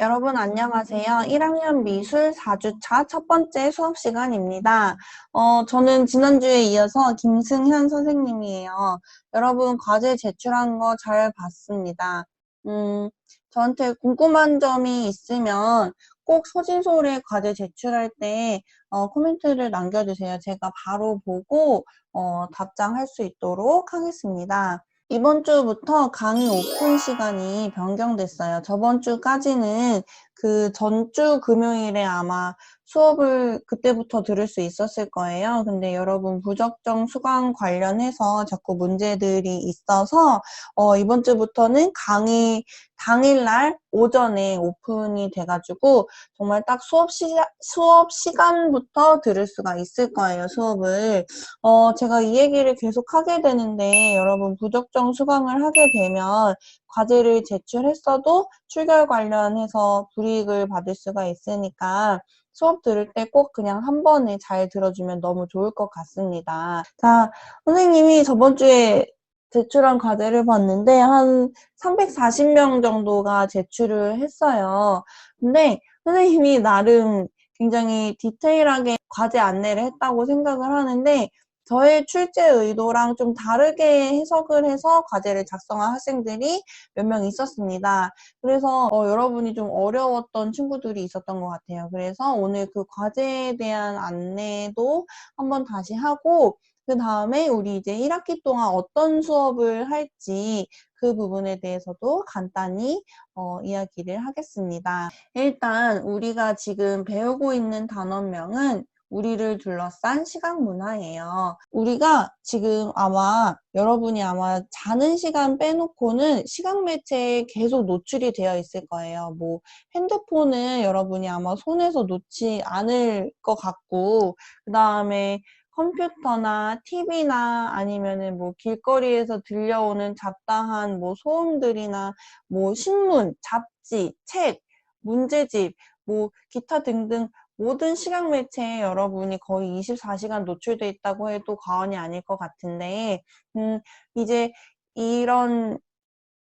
여러분 안녕하세요. 1학년 미술 4주차 첫 번째 수업 시간입니다. 어, 저는 지난주에 이어서 김승현 선생님이에요. 여러분 과제 제출한 거 잘 봤습니다. 음, 저한테 궁금한 점이 있으면 꼭 소진소에 과제 제출할 때 어, 코멘트를 남겨주세요. 제가 바로 보고 어, 답장할 수 있도록 하겠습니다. 이번 주부터 강의 오픈 시간이 변경됐어요. 저번 주까지는 그 전주 금요일에 아마 수업을 그때부터 들을 수 있었을 거예요. 근데 여러분 부적정 수강 관련해서 자꾸 문제들이 있어서 어, 이번 주부터는 강의 당일날 오전에 오픈이 돼가지고 정말 딱 수업 시 수업 시간부터 들을 수가 있을 거예요. 수업을 어, 제가 이 얘기를 계속 하게 되는데 여러분 부적정 수강을 하게 되면 과제를 제출했어도 출결 관련해서 불이 익을 받을 수가 있으니까 수업 들을 때 꼭 그냥 한 번에 잘 들어주면 너무 좋을 것 같습니다. 자, 선생님이 저번 주에 제출한 과제를 봤는데 한 340명 정도가 제출을 했어요. 근데 선생님이 나름 굉장히 디테일하게 과제 안내를 했다고 생각을 하는데 저의 출제 의도랑 좀 다르게 해석을 해서 과제를 작성한 학생들이 몇 명 있었습니다. 그래서 어, 여러분이 좀 어려웠던 친구들이 있었던 것 같아요. 그래서 오늘 그 과제에 대한 안내도 한번 다시 하고 그 다음에 우리 이제 1학기 동안 어떤 수업을 할지 그 부분에 대해서도 간단히 어, 이야기를 하겠습니다. 일단 우리가 지금 배우고 있는 단원명은 우리를 둘러싼 시각 문화예요. 우리가 지금 아마 여러분이 아마 자는 시간 빼놓고는 시각 매체에 계속 노출이 되어 있을 거예요. 뭐 핸드폰은 여러분이 아마 손에서 놓지 않을 것 같고 그 다음에 컴퓨터나 TV나 아니면은 뭐 길거리에서 들려오는 잡다한 뭐 소음들이나 뭐 신문, 잡지, 책, 문제집, 뭐 기타 등등 모든 시각 매체에 여러분이 거의 24시간 노출돼 있다고 해도 과언이 아닐 것 같은데, 음, 이제 이런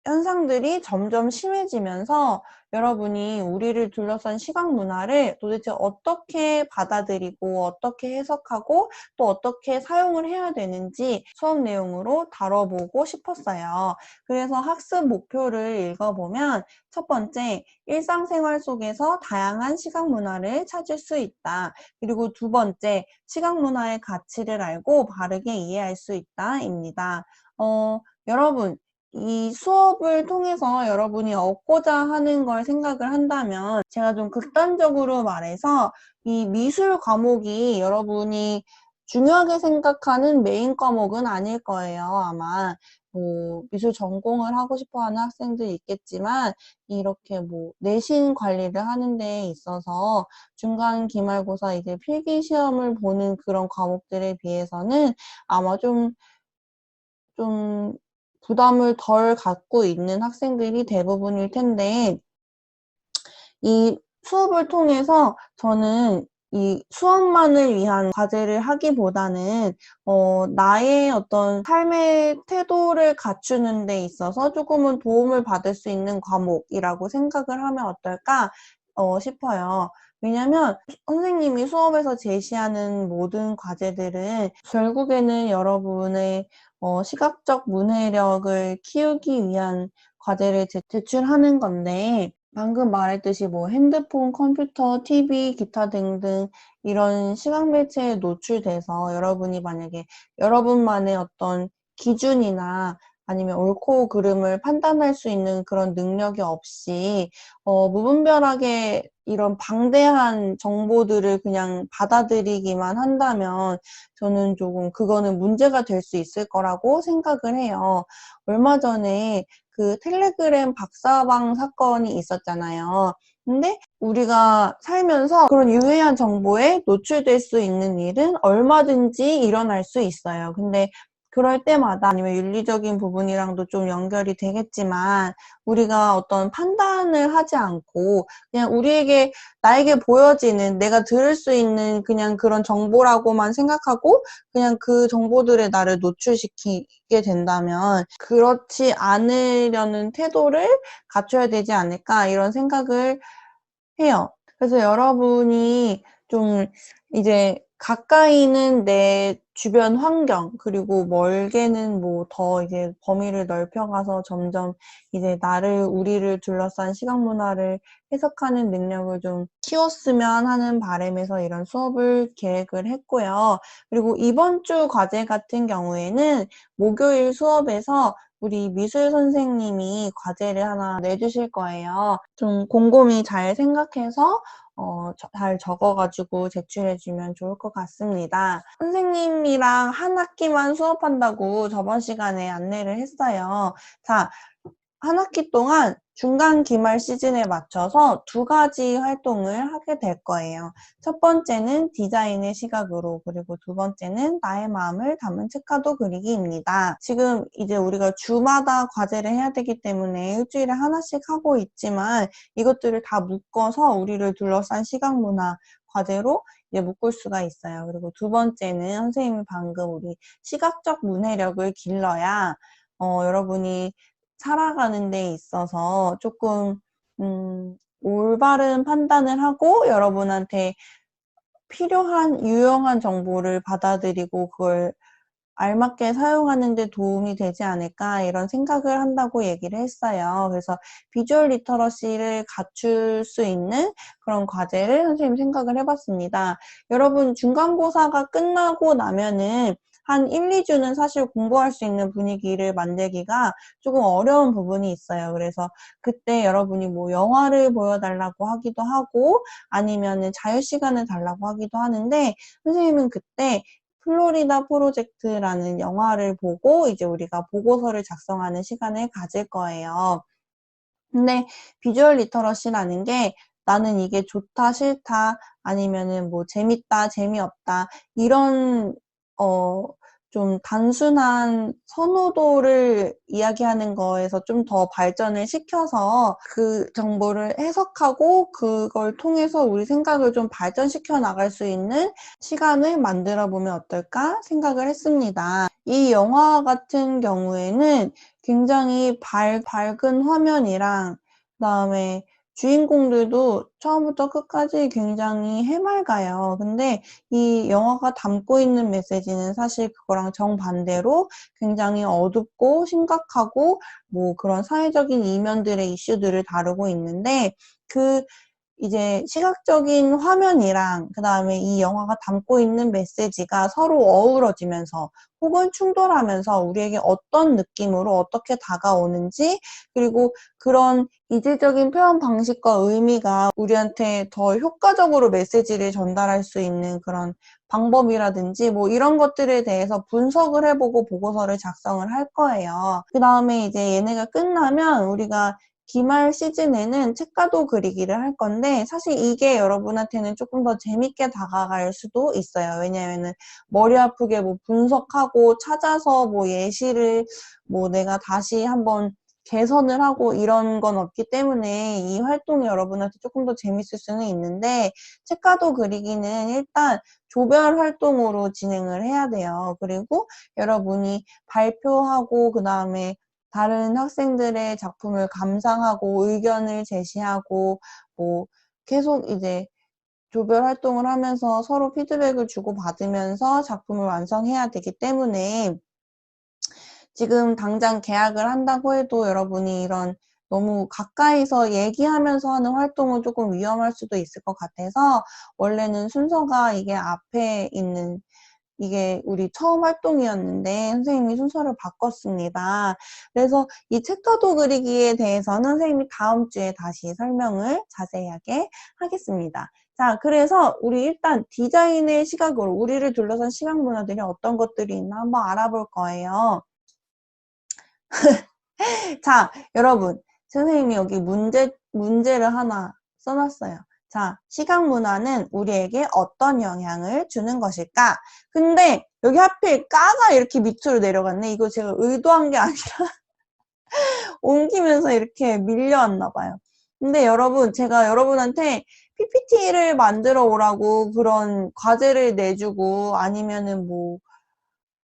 현상들이 점점 심해지면서 여러분이 우리를 둘러싼 시각 문화를 도대체 어떻게 받아들이고 어떻게 해석하고 또 어떻게 사용을 해야 되는지 수업 내용으로 다뤄보고 싶었어요. 그래서 학습 목표를 읽어보면 첫 번째, 일상생활 속에서 다양한 시각 문화를 찾을 수 있다. 그리고 두 번째, 시각 문화의 가치를 알고 바르게 이해할 수 있다입니다. 어, 여러분, 이 수업을 통해서 여러분이 얻고자 하는 걸 생각을 한다면 제가 좀 극단적으로 말해서 이 미술 과목이 여러분이 중요하게 생각하는 메인 과목은 아닐 거예요, 아마. 뭐, 미술 전공을 하고 싶어 하는 학생들이 있겠지만, 이렇게 뭐, 내신 관리를 하는 데 있어서 중간 기말고사 이제 필기 시험을 보는 그런 과목들에 비해서는 아마 좀, 좀 부담을 덜 갖고 있는 학생들이 대부분일 텐데 이 수업을 통해서 저는 이 수업만을 위한 과제를 하기보다는 어, 나의 어떤 삶의 태도를 갖추는 데 있어서 조금은 도움을 받을 수 있는 과목이라고 생각을 하면 어떨까 어, 싶어요. 왜냐면 선생님이 수업에서 제시하는 모든 과제들은 결국에는 여러분의 어, 시각적 문해력을 키우기 위한 과제를 제출하는 건데 방금 말했듯이 뭐 핸드폰, 컴퓨터, TV, 기타 등등 이런 시각 매체에 노출돼서 여러분이 만약에 여러분만의 어떤 기준이나 아니면 옳고 그름을 판단할 수 있는 그런 능력이 없이 어, 무분별하게 이런 방대한 정보들을 그냥 받아들이기만 한다면 저는 조금 그거는 문제가 될 수 있을 거라고 생각을 해요. 얼마 전에 그 텔레그램 박사방 사건이 있었잖아요. 근데 우리가 살면서 그런 유해한 정보에 노출될 수 있는 일은 얼마든지 일어날 수 있어요. 근데 그럴 때마다 아니면 윤리적인 부분이랑도 좀 연결이 되겠지만 우리가 어떤 판단을 하지 않고 그냥 우리에게 나에게 보여지는 내가 들을 수 있는 그냥 그런 정보라고만 생각하고 그냥 그 정보들에 나를 노출시키게 된다면 그렇지 않으려는 태도를 갖춰야 되지 않을까 이런 생각을 해요. 그래서 여러분이 좀 이제 가까이는 내 주변 환경, 그리고 멀게는 뭐 더 이제 범위를 넓혀가서 점점 이제 나를, 우리를 둘러싼 시각 문화를 해석하는 능력을 좀 키웠으면 하는 바람에서 이런 수업을 계획을 했고요. 그리고 이번 주 과제 같은 경우에는 목요일 수업에서 우리 미술 선생님이 과제를 하나 내주실 거예요. 좀 곰곰이 잘 생각해서 어, 저- 잘 적어가지고 제출해주면 좋을 것 같습니다. 선생님이랑 한 학기만 수업한다고 저번 시간에 안내를 했어요. 자, 한 학기 동안 중간 기말 시즌에 맞춰서 두 가지 활동을 하게 될 거예요. 첫 번째는 디자인의 시각으로, 그리고 두 번째는 나의 마음을 담은 책가도 그리기입니다. 지금 이제 우리가 주마다 과제를 해야 되기 때문에 일주일에 하나씩 하고 있지만 이것들을 다 묶어서 우리를 둘러싼 시각 문화 과제로 이제 묶을 수가 있어요. 그리고 두 번째는 선생님이 방금 우리 시각적 문해력을 길러야 어, 여러분이 살아가는 데 있어서 조금 음, 올바른 판단을 하고 여러분한테 필요한 유용한 정보를 받아들이고 그걸 알맞게 사용하는 데 도움이 되지 않을까 이런 생각을 한다고 얘기를 했어요. 그래서 비주얼 리터러시를 갖출 수 있는 그런 과제를 선생님 생각을 해봤습니다. 여러분 중간고사가 끝나고 나면은 한 1, 2주는 사실 공부할 수 있는 분위기를 만들기가 조금 어려운 부분이 있어요. 그래서 그때 여러분이 뭐 영화를 보여달라고 하기도 하고 아니면은 자유 시간을 달라고 하기도 하는데 선생님은 그때 플로리다 프로젝트라는 영화를 보고 이제 우리가 보고서를 작성하는 시간을 가질 거예요. 근데 비주얼 리터러시라는 게 나는 이게 좋다, 싫다, 아니면은 뭐 재밌다, 재미없다, 이런, 어, 좀 단순한 선호도를 이야기하는 거에서 좀 더 발전을 시켜서 그 정보를 해석하고 그걸 통해서 우리 생각을 좀 발전시켜 나갈 수 있는 시간을 만들어 보면 어떨까 생각을 했습니다. 이 영화 같은 경우에는 굉장히 밝, 밝은 화면이랑 그다음에 주인공들도 처음부터 끝까지 굉장히 해맑아요. 근데 이 영화가 담고 있는 메시지는 사실 그거랑 정반대로 굉장히 어둡고 심각하고 뭐 그런 사회적인 이면들의 이슈들을 다루고 있는데 그 이제 시각적인 화면이랑 그 다음에 이 영화가 담고 있는 메시지가 서로 어우러지면서 혹은 충돌하면서 우리에게 어떤 느낌으로 어떻게 다가오는지 그리고 그런 이질적인 표현 방식과 의미가 우리한테 더 효과적으로 메시지를 전달할 수 있는 그런 방법이라든지 뭐 이런 것들에 대해서 분석을 해보고 보고서를 작성을 할 거예요. 그 다음에 이제 얘네가 끝나면 우리가 기말 시즌에는 책가도 그리기를 할 건데 사실 이게 여러분한테는 조금 더 재밌게 다가갈 수도 있어요. 왜냐면은 머리 아프게 뭐 분석하고 찾아서 뭐 예시를 뭐 내가 다시 한번 개선을 하고 이런 건 없기 때문에 이 활동이 여러분한테 조금 더 재밌을 수는 있는데 책가도 그리기는 일단 조별 활동으로 진행을 해야 돼요. 그리고 여러분이 발표하고 그 다음에 다른 학생들의 작품을 감상하고 의견을 제시하고 뭐 계속 이제 조별 활동을 하면서 서로 피드백을 주고 받으면서 작품을 완성해야 되기 때문에 지금 당장 계약을 한다고 해도 여러분이 이런 너무 가까이서 얘기하면서 하는 활동은 조금 위험할 수도 있을 것 같아서 원래는 순서가 이게 앞에 있는 이게 우리 처음 활동이었는데 선생님이 순서를 바꿨습니다. 그래서 이 책가도 그리기에 대해서는 선생님이 다음 주에 다시 설명을 자세하게 하겠습니다. 자, 그래서 우리 일단 디자인의 시각으로 우리를 둘러싼 시각 문화들이 어떤 것들이 있나 한번 알아볼 거예요. 자, 여러분. 선생님이 여기 문제, 문제를 하나 써놨어요. 자, 시각 문화는 우리에게 어떤 영향을 주는 것일까? 근데 여기 하필 까가 이렇게 밑으로 내려갔네. 이거 제가 의도한 게 아니라 옮기면서 이렇게 밀려왔나 봐요. 근데 여러분, 제가 여러분한테 PPT를 만들어 오라고 그런 과제를 내주고 아니면은 뭐,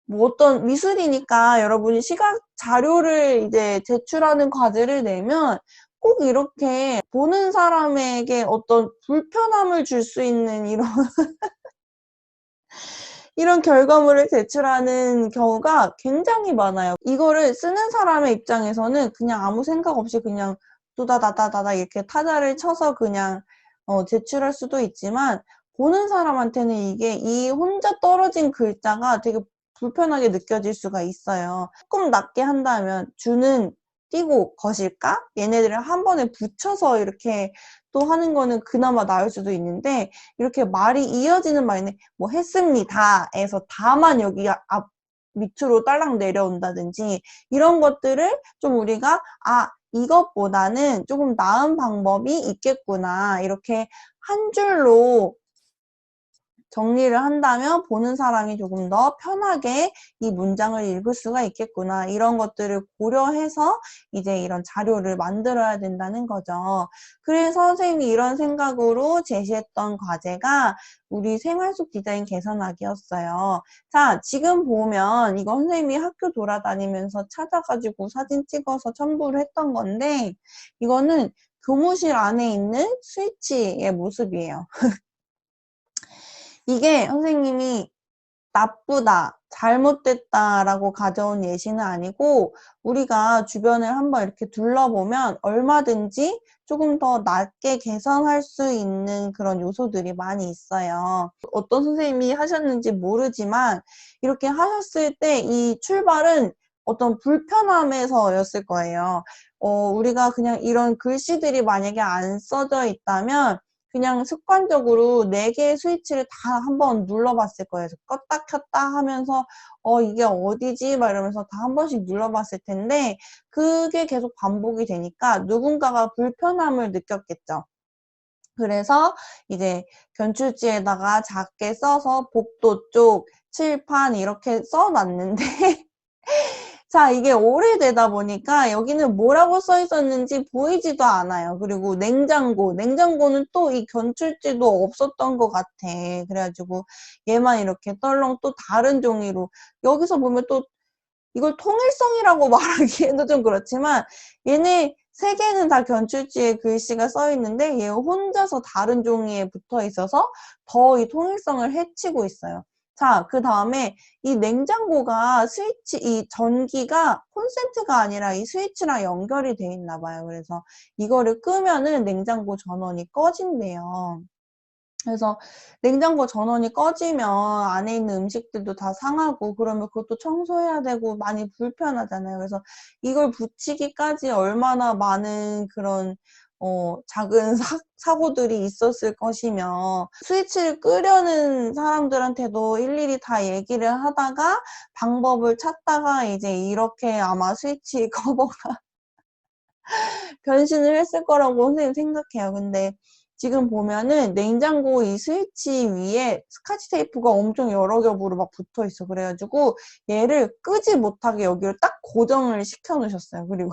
뭐 어떤 미술이니까 여러분이 시각 자료를 이제 제출하는 과제를 내면 꼭 이렇게 보는 사람에게 어떤 불편함을 줄 수 있는 이런 이런 결과물을 제출하는 경우가 굉장히 많아요. 이거를 쓰는 사람의 입장에서는 그냥 아무 생각 없이 그냥 두다다다다다 이렇게 타자를 쳐서 그냥 어, 제출할 수도 있지만 보는 사람한테는 이게 이 혼자 떨어진 글자가 되게 불편하게 느껴질 수가 있어요. 조금 낮게 한다면 주는 띄고 것일까? 얘네들을 한 번에 붙여서 이렇게 또 하는 거는 그나마 나을 수도 있는데 이렇게 말이 이어지는 말이네. 뭐 했습니다에서 다만 여기 앞 밑으로 딸랑 내려온다든지 이런 것들을 좀 우리가 아 이것보다는 조금 나은 방법이 있겠구나 이렇게 한 줄로 정리를 한다면 보는 사람이 조금 더 편하게 이 문장을 읽을 수가 있겠구나. 이런 것들을 고려해서 이제 이런 자료를 만들어야 된다는 거죠. 그래서 선생님이 이런 생각으로 제시했던 과제가 우리 생활 속 디자인 개선하기였어요. 자, 지금 보면 이거 선생님이 학교 돌아다니면서 찾아가지고 사진 찍어서 첨부를 했던 건데 이거는 교무실 안에 있는 스위치의 모습이에요. 이게 선생님이 나쁘다, 잘못됐다라고 가져온 예시는 아니고 우리가 주변을 한번 이렇게 둘러보면 얼마든지 조금 더 낮게 개선할 수 있는 그런 요소들이 많이 있어요. 어떤 선생님이 하셨는지 모르지만 이렇게 하셨을 때 이 출발은 어떤 불편함에서였을 거예요. 어, 우리가 그냥 이런 글씨들이 만약에 안 써져 있다면 그냥 습관적으로 네 개의 스위치를 다 한번 눌러봤을 거예요. 껐다 켰다 하면서 어 이게 어디지? 막 이러면서 다 한 번씩 눌러봤을 텐데 그게 계속 반복이 되니까 누군가가 불편함을 느꼈겠죠. 그래서 이제 견출지에다가 작게 써서 복도 쪽, 칠판 이렇게 써놨는데 자, 이게 오래되다 보니까 여기는 뭐라고 써 있었는지 보이지도 않아요. 그리고 냉장고, 냉장고는 또 이 견출지도 없었던 것 같아. 그래가지고 얘만 이렇게 떨렁 또 다른 종이로 여기서 보면 또 이걸 통일성이라고 말하기에도 좀 그렇지만 얘네 세 개는 다 견출지에 글씨가 써 있는데 얘 혼자서 다른 종이에 붙어 있어서 더 이 통일성을 해치고 있어요. 자, 그 다음에 이 냉장고가 스위치, 이 전기가 콘센트가 아니라 이 스위치랑 연결이 돼 있나 봐요. 그래서 이거를 끄면은 냉장고 전원이 꺼진대요. 그래서 냉장고 전원이 꺼지면 안에 있는 음식들도 다 상하고 그러면 그것도 청소해야 되고 많이 불편하잖아요. 그래서 이걸 붙이기까지 얼마나 많은 그런 어, 작은 사, 사고들이 있었을 것이며 스위치를 끄려는 사람들한테도 일일이 다 얘기를 하다가 방법을 찾다가 이제 이렇게 아마 스위치 커버가 변신을 했을 거라고 선생님 생각해요. 근데 지금 보면은 냉장고 이 스위치 위에 스카치 테이프가 엄청 여러 겹으로 막 붙어 있어. 그래가지고 얘를 끄지 못하게 여기를 딱 고정을 시켜 놓으셨어요. 그리고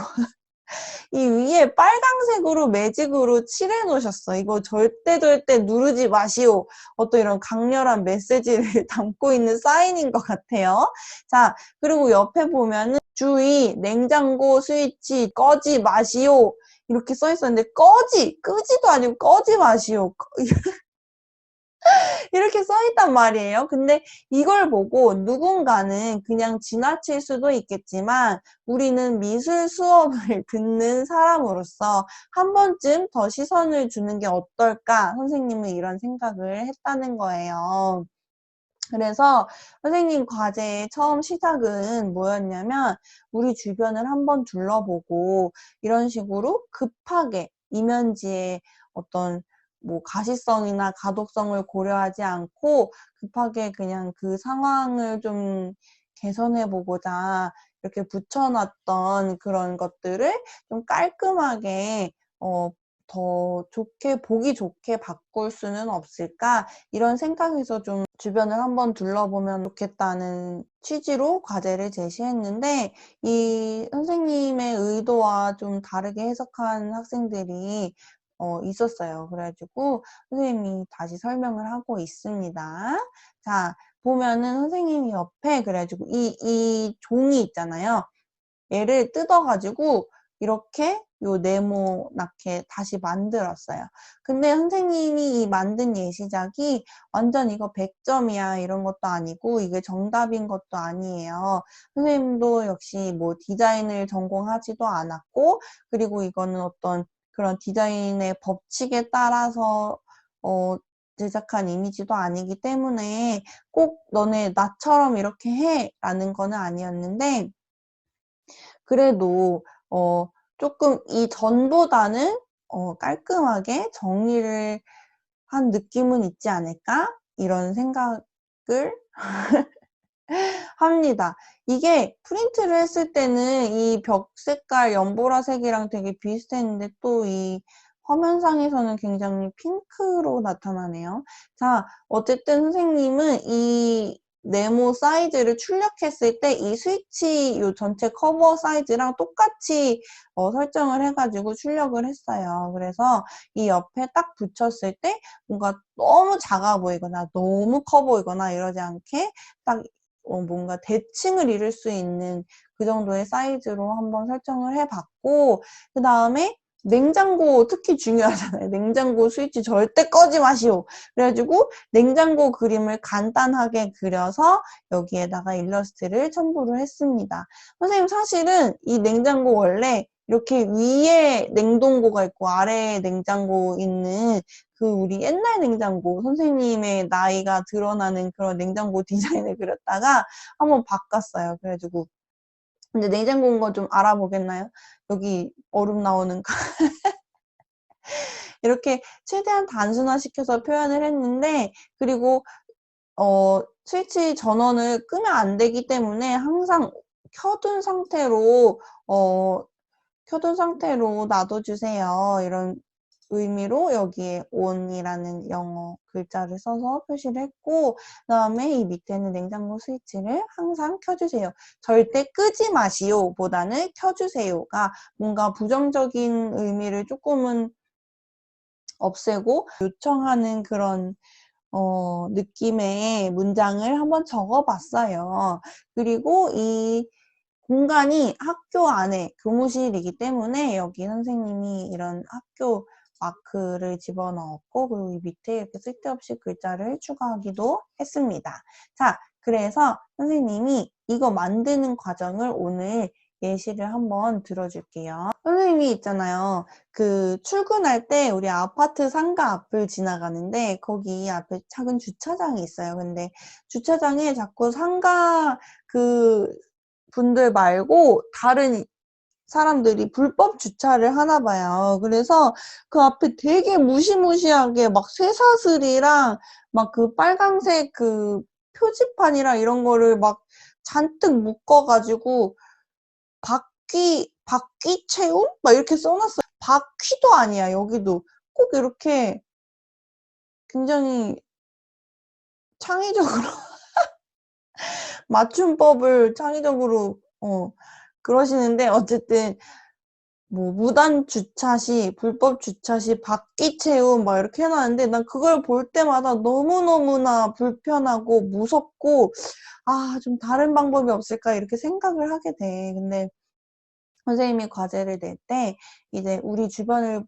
이 위에 빨강색으로 매직으로 칠해 놓으셨어. 이거 절대 절대 누르지 마시오. 어떤 이런 강렬한 메시지를 담고 있는 사인인 것 같아요. 자, 그리고 옆에 보면은 주의, 냉장고 스위치 꺼지 마시오. 이렇게 써 있었는데 꺼지, 끄지도 아니고 꺼지 마시오. 이렇게 써 있단 말이에요. 근데 이걸 보고 누군가는 그냥 지나칠 수도 있겠지만 우리는 미술 수업을 듣는 사람으로서 한 번쯤 더 시선을 주는 게 어떨까 선생님은 이런 생각을 했다는 거예요. 그래서 선생님 과제의 처음 시작은 뭐였냐면 우리 주변을 한번 둘러보고 이런 식으로 급하게 이면지에 어떤 뭐 가시성이나 가독성을 고려하지 않고 급하게 그냥 그 상황을 좀 개선해 보고자 이렇게 붙여놨던 그런 것들을 좀 깔끔하게 어, 더 좋게 보기 좋게 바꿀 수는 없을까? 이런 생각에서 좀 주변을 한번 둘러보면 좋겠다는 취지로 과제를 제시했는데 이 선생님의 의도와 좀 다르게 해석한 학생들이 어, 있었어요. 그래가지고 선생님이 다시 설명을 하고 있습니다. 자 보면은 선생님이 옆에 그래가지고 이, 이 종이 있잖아요. 얘를 뜯어가지고 이렇게 요 네모나게 다시 만들었어요. 근데 선생님이 이 만든 예시작이 완전 이거 100점이야 이런 것도 아니고 이게 정답인 것도 아니에요. 선생님도 역시 뭐 디자인을 전공하지도 않았고 그리고 이거는 어떤 그런 디자인의 법칙에 따라서 어, 제작한 이미지도 아니기 때문에 꼭 너네 나처럼 이렇게 해 라는 거는 아니었는데 그래도 어, 조금 이 전보다는 어, 깔끔하게 정리를 한 느낌은 있지 않을까? 이런 생각을 합니다. 이게 프린트를 했을 때는 이 벽 색깔 연보라색이랑 되게 비슷했는데 또 이 화면상에서는 굉장히 핑크로 나타나네요. 자, 어쨌든 선생님은 이 네모 사이즈를 출력했을 때 이 스위치 요 전체 커버 사이즈랑 똑같이 어, 설정을 해가지고 출력을 했어요. 그래서 이 옆에 딱 붙였을 때 뭔가 너무 작아 보이거나 너무 커 보이거나 이러지 않게 딱 어, 뭔가 대칭을 이룰 수 있는 그 정도의 사이즈로 한번 설정을 해봤고 그 다음에 냉장고 특히 중요하잖아요. 냉장고 스위치 절대 꺼지 마시오. 그래가지고 냉장고 그림을 간단하게 그려서 여기에다가 일러스트를 첨부를 했습니다. 선생님 사실은 이 냉장고 원래 이렇게 위에 냉동고가 있고 아래에 냉장고 있는 그 우리 옛날 냉장고 선생님의 나이가 드러나는 그런 냉장고 디자인을 그렸다가 한번 바꿨어요. 그래가지고 근데 냉장고 온거좀 알아보겠나요? 여기 얼음 나오는 거. 이렇게 최대한 단순화시켜서 표현을 했는데 그리고 어, 스위치 전원을 끄면 안 되기 때문에 항상 켜둔 상태로 어, 켜둔 상태로 놔둬주세요. 이런 의미로 여기에 on이라는 영어 글자를 써서 표시를 했고 그 다음에 이 밑에는 냉장고 스위치를 항상 켜주세요. 절대 끄지 마시오 보다는 켜주세요가 뭔가 부정적인 의미를 조금은 없애고 요청하는 그런 어, 느낌의 문장을 한번 적어봤어요. 그리고 이 공간이 학교 안에 교무실이기 때문에 여기 선생님이 이런 학교 마크를 집어넣었고 그리고 이 밑에 이렇게 쓸데없이 글자를 추가하기도 했습니다. 자, 그래서 선생님이 이거 만드는 과정을 오늘 예시를 한번 들어줄게요. 선생님이 있잖아요. 그 출근할 때 우리 아파트 상가 앞을 지나가는데 거기 앞에 작은 주차장이 있어요. 근데 주차장에 자꾸 상가 그 분들 말고 다른 사람들이 불법 주차를 하나 봐요. 그래서 그 앞에 되게 무시무시하게 막 쇠사슬이랑 막 그 빨강색 그 표지판이랑 이런 거를 막 잔뜩 묶어가지고 바퀴, 바퀴 채움? 막 이렇게 써놨어요. 바퀴도 아니야, 여기도. 꼭 이렇게 굉장히 창의적으로 맞춤법을 창의적으로 어, 그러시는데 어쨌든 뭐 무단 주차 시, 불법 주차 시 바퀴 채움 막 이렇게 해놨는데 난 그걸 볼 때마다 너무너무나 불편하고 무섭고 아 좀 다른 방법이 없을까 이렇게 생각을 하게 돼. 근데 선생님이 과제를 낼 때 이제 우리 주변을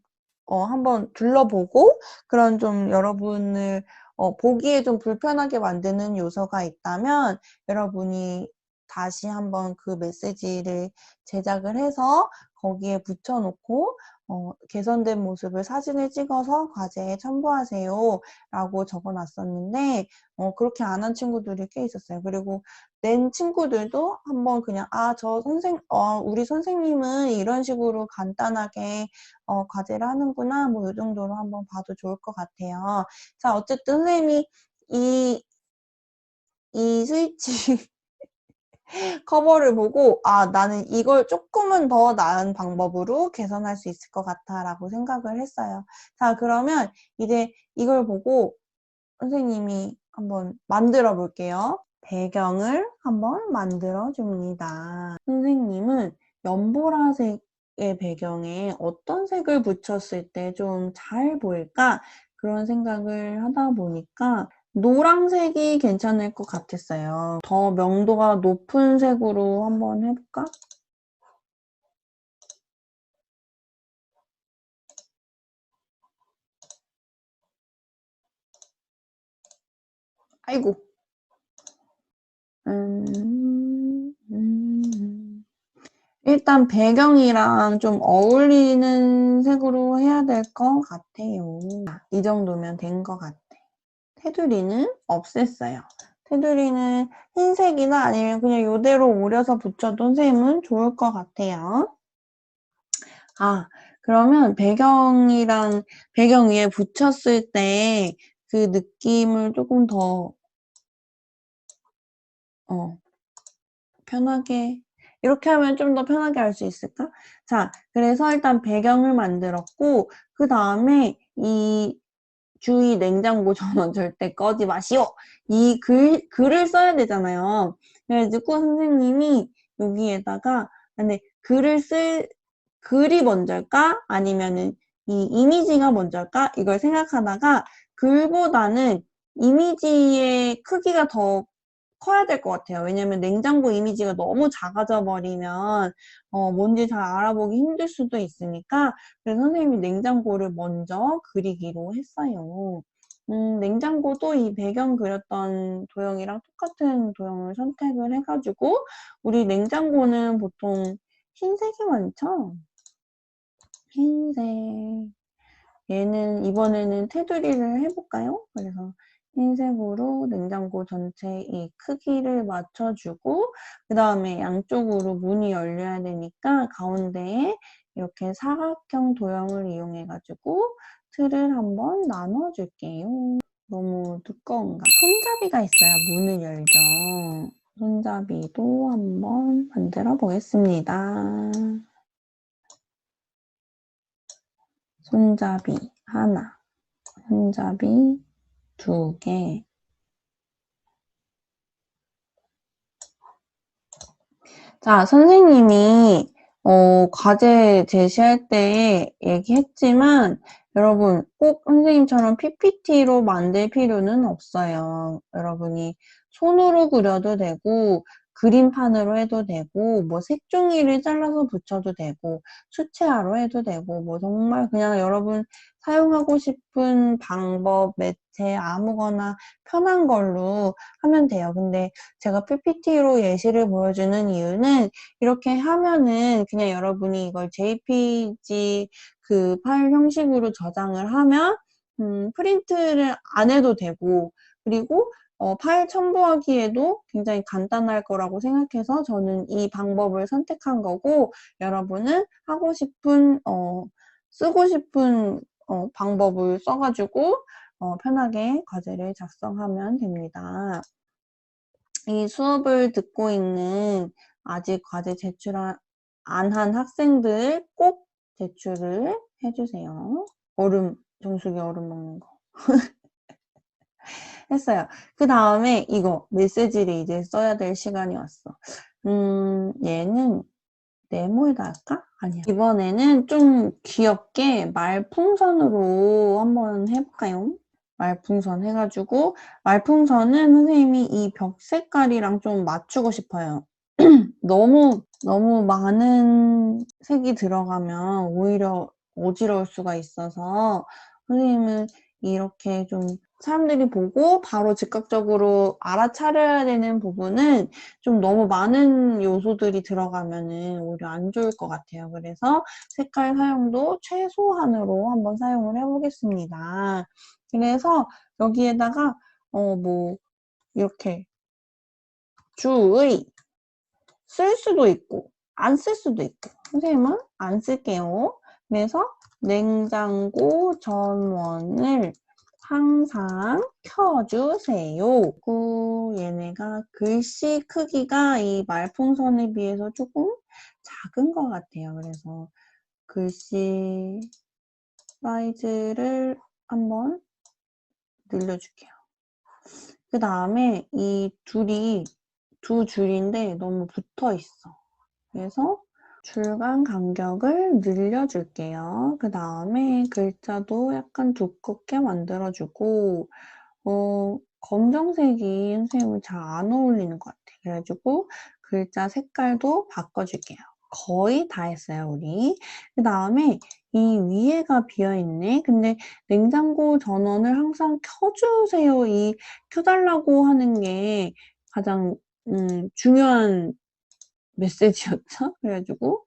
어, 한번 둘러보고 그런 좀 여러분을 어, 보기에 좀 불편하게 만드는 요소가 있다면 여러분이 다시 한번 그 메시지를 제작을 해서 거기에 붙여놓고 어, 개선된 모습을 사진을 찍어서 과제에 첨부하세요 라고 적어놨었는데 어, 그렇게 안 한 친구들이 꽤 있었어요. 그리고 낸 친구들도 한번 그냥 아 저 선생 어, 우리 선생님은 이런 식으로 간단하게 어, 과제를 하는구나 뭐 이 정도로 한번 봐도 좋을 것 같아요. 자 어쨌든 선생님이 이 이 스위치 커버를 보고 아 나는 이걸 조금은 더 나은 방법으로 개선할 수 있을 것 같아 라고 생각을 했어요. 자 그러면 이제 이걸 보고 선생님이 한번 만들어 볼게요. 배경을 한번 만들어 줍니다. 선생님은 연보라색의 배경에 어떤 색을 붙였을 때 좀 잘 보일까? 그런 생각을 하다 보니까 노란색이 괜찮을 것 같았어요. 더 명도가 높은 색으로 한번 해볼까? 아이고. 음, 음. 일단 배경이랑 좀 어울리는 색으로 해야 될 것 같아요. 이 정도면 된 것 같아. 테두리는 없앴어요. 테두리는 흰색이나 아니면 그냥 이대로 오려서 붙여도 셈은 좋을 것 같아요. 아, 그러면 배경이랑 배경 위에 붙였을 때 그 느낌을 조금 더 어, 편하게 이렇게 하면 좀 더 편하게 할 수 있을까? 자, 그래서 일단 배경을 만들었고 그 다음에 이 주의 냉장고 전원 절대 꺼지 마시오. 이 글, 글을 써야 되잖아요. 그래가지고 선생님이 여기에다가 근데 글을 쓸 글이 먼저일까? 아니면은 이 이미지가 먼저일까? 이걸 생각하다가 글보다는 이미지의 크기가 더 커야 될 것 같아요. 왜냐면 냉장고 이미지가 너무 작아져 버리면 어, 뭔지 잘 알아보기 힘들 수도 있으니까 그래서 선생님이 냉장고를 먼저 그리기로 했어요. 음, 냉장고도 이 배경 그렸던 도형이랑 똑같은 도형을 선택을 해가지고 우리 냉장고는 보통 흰색이 많죠? 흰색 얘는 이번에는 테두리를 해볼까요? 그래서 흰색으로 냉장고 전체 이 크기를 맞춰주고 그 다음에 양쪽으로 문이 열려야 되니까 가운데에 이렇게 사각형 도형을 이용해 가지고 틀을 한번 나눠 줄게요. 너무 두꺼운가? 손잡이가 있어야 문을 열죠. 손잡이도 한번 만들어 보겠습니다. 손잡이 하나, 손잡이 두 개. 자, 선생님이 어, 과제 제시할 때 얘기했지만 여러분 꼭 선생님처럼 PPT로 만들 필요는 없어요. 여러분이 손으로 그려도 되고 그림판으로 해도 되고 뭐 색종이를 잘라서 붙여도 되고 수채화로 해도 되고 뭐 정말 그냥 여러분 사용하고 싶은 방법, 매체 아무거나 편한 걸로 하면 돼요. 근데 제가 PPT로 예시를 보여주는 이유는 이렇게 하면은 그냥 여러분이 이걸 JPG 그 파일 형식으로 저장을 하면 음, 프린트를 안 해도 되고 그리고 어, 파일 첨부하기에도 굉장히 간단할 거라고 생각해서 저는 이 방법을 선택한 거고 여러분은 하고 싶은 어, 쓰고 싶은 어, 방법을 써가지고 어, 편하게 과제를 작성하면 됩니다. 이 수업을 듣고 있는 아직 과제 제출 안 한 학생들 꼭 제출을 해주세요. 얼음, 정수기 얼음 먹는 거. 했어요. 그 다음에 이거 메시지를 이제 써야 될 시간이 왔어. 음, 얘는 네모에다 할까? 아니야. 이번에는 좀 귀엽게 말풍선으로 한번 해볼까요? 말풍선 해가지고 말풍선은 선생님이 이 벽 색깔이랑 좀 맞추고 싶어요. 너무 너무 많은 색이 들어가면 오히려 어지러울 수가 있어서 선생님은 이렇게 좀 사람들이 보고 바로 즉각적으로 알아차려야 되는 부분은 좀 너무 많은 요소들이 들어가면은 오히려 안 좋을 것 같아요. 그래서 색깔 사용도 최소한으로 한번 사용을 해보겠습니다. 그래서 여기에다가 어 뭐 이렇게 주의 쓸 수도 있고 안 쓸 수도 있고 선생님은 안 쓸게요. 그래서 냉장고 전원을 항상 켜주세요. 그리고 얘네가 글씨 크기가 이 말풍선에 비해서 조금 작은 것 같아요. 그래서 글씨 사이즈를 한번 늘려줄게요. 그 다음에 이 둘이 두 줄인데 너무 붙어 있어. 그래서 줄간 간격을 늘려줄게요. 그 다음에 글자도 약간 두껍게 만들어주고 어, 검정색이 선생님은 잘 안 어울리는 것 같아. 그래가지고 글자 색깔도 바꿔줄게요. 거의 다 했어요, 우리. 그 다음에 이 위에가 비어있네. 근데 냉장고 전원을 항상 켜주세요. 이 켜달라고 하는 게 가장 음, 중요한 메시지였죠. 그래가지고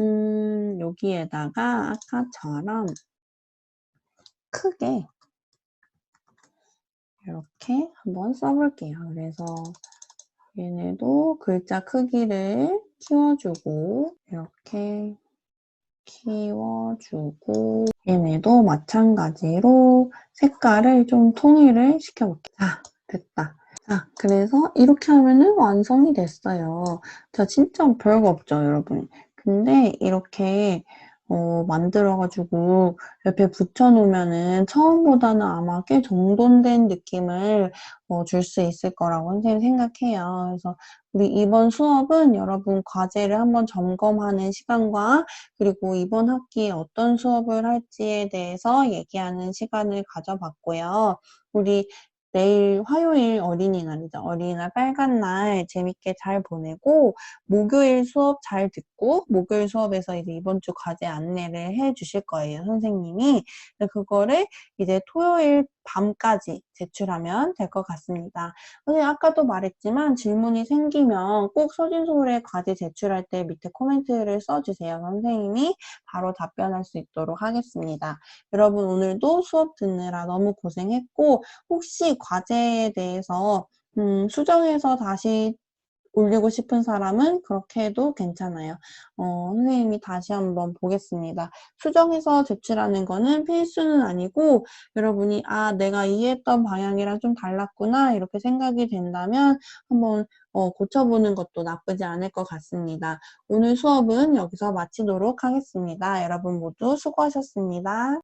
음, 여기에다가 아까처럼 크게 이렇게 한번 써볼게요. 그래서 얘네도 글자 크기를 키워주고 이렇게 키워주고 얘네도 마찬가지로 색깔을 좀 통일을 시켜볼게요. 자, 됐다. 자, 그래서 이렇게 하면은 완성이 됐어요. 자, 진짜 별거 없죠, 여러분. 근데 이렇게 어, 만들어가지고 옆에 붙여놓으면은 처음보다는 아마 꽤 정돈된 느낌을 어, 줄 수 있을 거라고 선생님 생각해요. 그래서 우리 이번 수업은 여러분 과제를 한번 점검하는 시간과 그리고 이번 학기에 어떤 수업을 할지에 대해서 얘기하는 시간을 가져봤고요. 우리 내일 화요일 어린이날이죠. 어린이날 빨간 날 재밌게 잘 보내고 목요일 수업 잘 듣고 목요일 수업에서 이제 이번 주 과제 안내를 해 주실 거예요. 선생님이. 그거를 이제 토요일 밤까지 제출하면 될 것 같습니다. 선생님 아까도 말했지만 질문이 생기면 꼭 서진소홀의 과제 제출할 때 밑에 코멘트를 써주세요. 선생님이 바로 답변할 수 있도록 하겠습니다. 여러분 오늘도 수업 듣느라 너무 고생했고 혹시 과제에 대해서 음, 수정해서 다시 올리고 싶은 사람은 그렇게 해도 괜찮아요. 어, 선생님이 다시 한번 보겠습니다. 수정해서 제출하는 거는 필수는 아니고 여러분이 아 내가 이해했던 방향이랑 좀 달랐구나 이렇게 생각이 된다면 한번 어, 고쳐보는 것도 나쁘지 않을 것 같습니다. 오늘 수업은 여기서 마치도록 하겠습니다. 여러분 모두 수고하셨습니다.